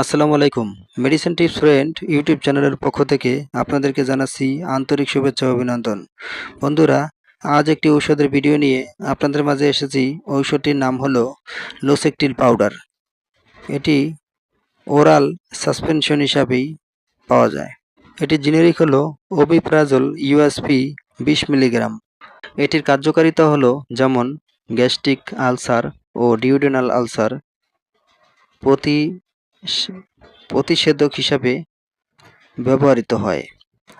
আসসালামু আলাইকুম। Medicine tips friend YouTube চ্যানেলের পক্ষ থেকে আপনাদেরকে জানাচ্ছি আন্তরিক শুভেচ্ছা অভিনন্দন। বন্ধুরা, আজ একটি ঔষধের ভিডিও নিয়ে আপনাদের মাঝে এসেছি। ঔষধটির নাম হলো লোসেকটিল পাউডার এটি ওরাল সাসপেনশন হিসাবেই পাওয়া যায়। এটি জেনেরিক হলো ওবিপ্রাজল ইউএসপি বিশ মিলিগ্রাম। এটির কার্যকারিতা হলো যেমন গ্যাস্ট্রিক আলসার ও ডিউডেনাল আলসার প্রতি প্রতিষেধক হিসাবে ব্যবহৃত হয়।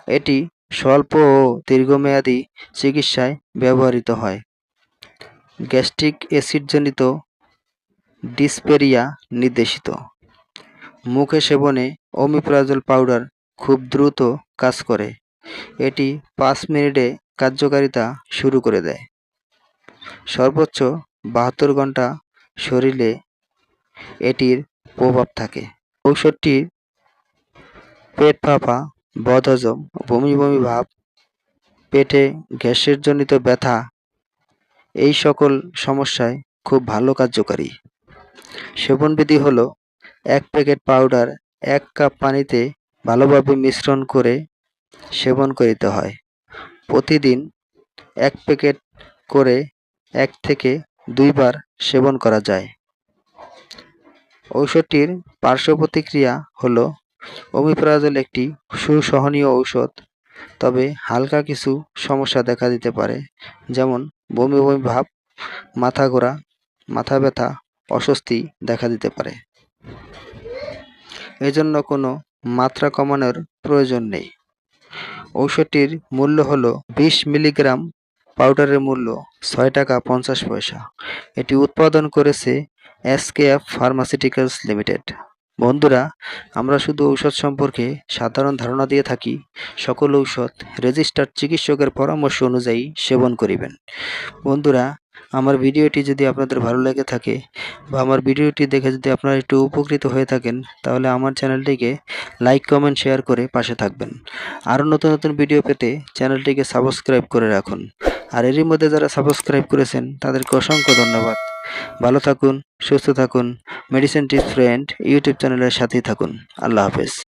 এটি স্বল্প ও দীর্ঘমেয়াদী চিকিৎসায় ব্যবহৃত হয়। গ্যাস্ট্রিক অ্যাসিডজনিত ডিসপেরিয়া নির্দেশিত। মুখে সেবনে অমিপ্রাজল পাউডার খুব দ্রুত কাজ করে। এটি পাঁচ মিনিটে কার্যকারিতা শুরু করে দেয়। সর্বোচ্চ বাহাত্তর ঘণ্টা শরীরে এটির প্রভাব থাকে। ঔষধটি পেট ফাঁপা, বদহজম, বমি বমি ভাব, পেটে গ্যাসের জনিত ব্যথা, এই সকল সমস্যায় খুব ভালো কার্যকারী। সেবনবিধি হলো, এক প্যাকেট পাউডার এক কাপ পানিতে ভালোভাবে মিশ্রণ করে সেবন করিতে হয়। প্রতিদিন এক প্যাকেট করে এক থেকে দুইবার সেবন করা যায়। ঔষধটির পার্শ্ব প্রতিক্রিয়া হলো ওমিপ্রাজল একটি সুসহনীয় ঔষধ, তবে হালকা কিছু সমস্যা দেখা দিতে পারে, যেমন বমি বমি ভাব, মাথা ঘোরা, মাথা ব্যথা, অস্বস্তি দেখা দিতে পারে। এজন্য কোনো মাত্রা কমানোর প্রয়োজন নেই। ঔষধটির মূল্য হল বিশ মিলিগ্রাম পাউডারের মূল্য ছয় টাকা পঞ্চাশ পয়সা। এটি উৎপাদন করেছে এসকেএফ ফার্মাসিউটিক্যালস লিমিটেড। বন্ধুরা, আমরা শুধু ঔষধ সম্পর্কে সাধারণ ধারণা দিয়ে থাকি। সকল ঔষধ রেজিস্টার্ড চিকিৎসকের পরামর্শ অনুযায়ী সেবন করিবেন। বন্ধুরা, আমার ভিডিওটি যদি আপনাদের ভালো লেগে থাকে বা আমার ভিডিওটি দেখে যদি আপনারা একটু উপকৃত হয়ে থাকেন, তাহলে আমার চ্যানেলটিকে লাইক, কমেন্ট, শেয়ার করে পাশে থাকবেন। আরও নতুন নতুন ভিডিও পেতে চ্যানেলটিকে সাবস্ক্রাইব করে রাখুন। আর এরই মধ্যে যারা সাবস্ক্রাইব করেছেন, তাদেরকে অসংখ্য ধন্যবাদ। ভালো থাকুন সুস্থ থাকুন মেডিসিন টিপস ফ্রেন্ড ইউটিউব চ্যানেলের সাথেই থাকুন। আল্লাহ হাফেজ।